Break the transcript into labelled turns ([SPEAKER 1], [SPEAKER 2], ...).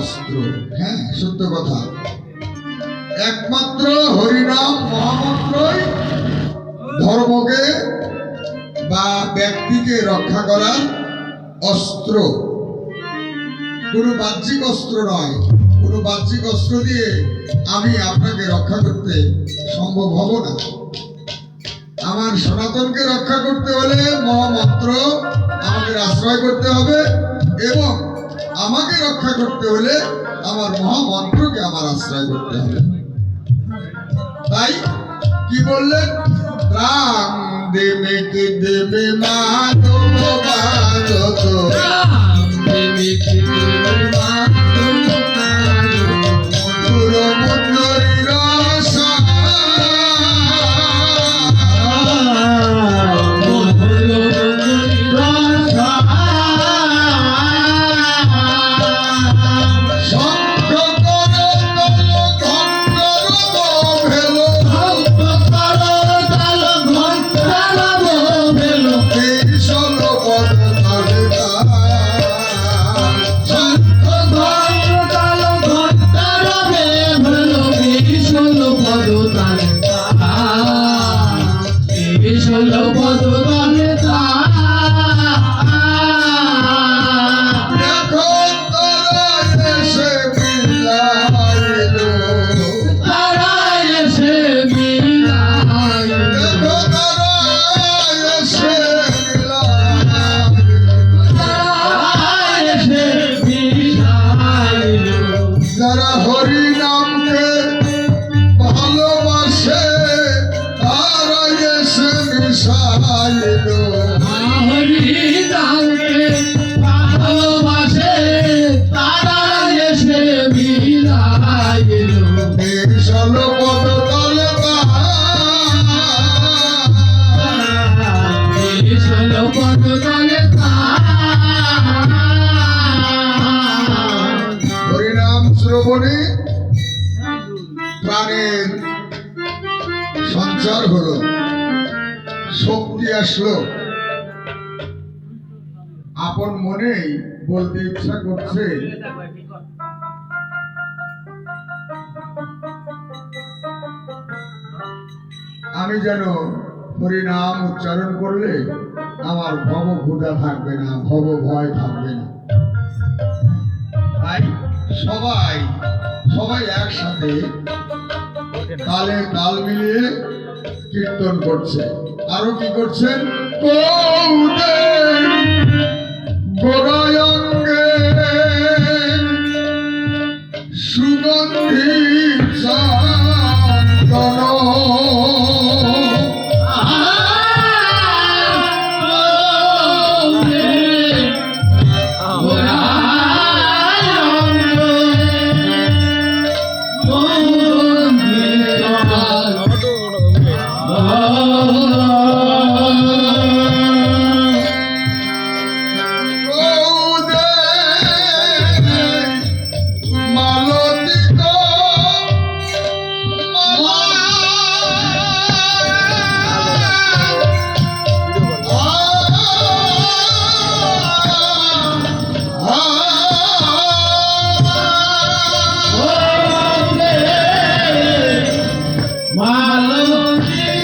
[SPEAKER 1] অস্ত্র হ্যাঁ সত্য কথা। একমাত্র হরিনাম মহামন্ত্রই ধর্মকে বা ব্যক্তিকে রক্ষা করার অস্ত্র। কোনো বাহ্যিক অস্ত্র নয়। কোনো বাহ্যিক অস্ত্র দিয়ে আমি আপনাকে রক্ষা করতে সম্ভব হব না। আমার সনাতনকে রক্ষা করতে হলে মহামন্ত্র আমাদের আশ্রয় করতে হবে এবং আমাকে রক্ষা করতে হলে আমার মহামন্ত্রকে আমার আশ্রয় করতে হবে। তাই কি বললেন? রাম দেবে, কে দেবে মা ভারত প্রাণের সঞ্চার হলো, শক্তি আসলো। আপন মনেই বলতে ইচ্ছা করছে, আমি যেন হরিনাম উচ্চারণ করলে আমার ভব ক্ষুধা থাকবে না ভব ভয় থাকবে না। সবাই সবাই একসাথে তালে তাল মিলিয়ে কীর্তন করছে। আরও কি করছেন? কৌদের glory.